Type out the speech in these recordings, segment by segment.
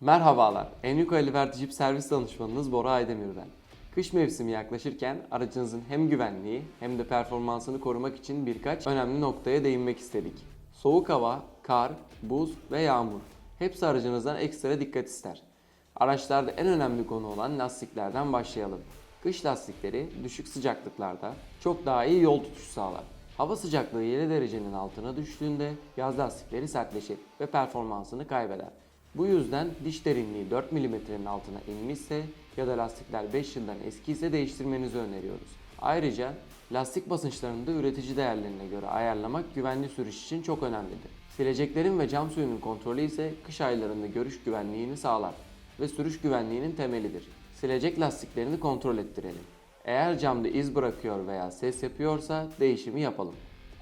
Merhabalar, Enrico Aliverti Jeep servis danışmanınız Bora Aydemir ben. Kış mevsimi yaklaşırken aracınızın hem güvenliği hem de performansını korumak için birkaç önemli noktaya değinmek istedik. Soğuk hava, kar, buz ve yağmur hepsi aracınızdan ekstra dikkat ister. Araçlarda en önemli konu olan lastiklerden başlayalım. Kış lastikleri düşük sıcaklıklarda çok daha iyi yol tutuşu sağlar. Hava sıcaklığı 7 derecenin altına düştüğünde yaz lastikleri sertleşir ve performansını kaybeder. Bu yüzden diş derinliği 4 mm'nin altına inmişse ya da lastikler 5 yıldan eskiyse değiştirmenizi öneriyoruz. Ayrıca lastik basınçlarını da üretici değerlerine göre ayarlamak güvenli sürüş için çok önemlidir. Sileceklerin ve cam suyunun kontrolü ise kış aylarında görüş güvenliğini sağlar ve sürüş güvenliğinin temelidir. Silecek lastiklerini kontrol ettirelim. Eğer camda iz bırakıyor veya ses yapıyorsa değişimi yapalım.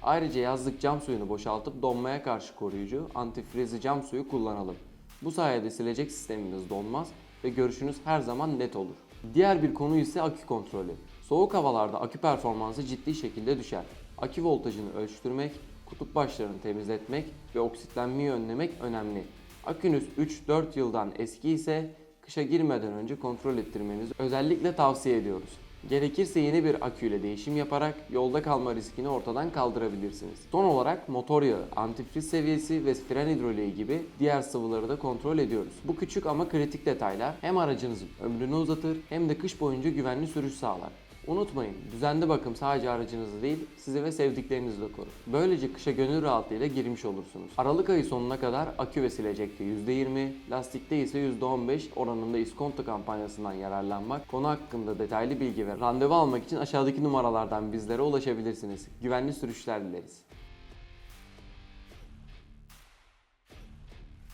Ayrıca yazlık cam suyunu boşaltıp donmaya karşı koruyucu antifrizli cam suyu kullanalım. Bu sayede silecek sisteminiz donmaz ve görüşünüz her zaman net olur. Diğer bir konu ise akü kontrolü. Soğuk havalarda akü performansı ciddi şekilde düşer. Akü voltajını ölçtürmek, kutup başlarını temizletmek ve oksitlenmeyi önlemek önemli. Akünüz 3-4 yıldan eski ise kışa girmeden önce kontrol ettirmenizi özellikle tavsiye ediyoruz. Gerekirse yeni bir aküyle değişim yaparak yolda kalma riskini ortadan kaldırabilirsiniz. Son olarak motor yağı, antifriz seviyesi ve fren hidroliği gibi diğer sıvıları da kontrol ediyoruz. Bu küçük ama kritik detaylar hem aracınızın ömrünü uzatır hem de kış boyunca güvenli sürüş sağlar. Unutmayın, düzenli bakım sadece aracınızı değil, sizi ve sevdiklerinizi de korur. Böylece kışa gönül rahatlığıyla girmiş olursunuz. Aralık ayı sonuna kadar akü ve silecekte %20, lastikte ise %15 oranında iskonto kampanyasından yararlanmak, konu hakkında detaylı bilgi ve randevu almak için aşağıdaki numaralardan bizlere ulaşabilirsiniz. Güvenli sürüşler dileriz.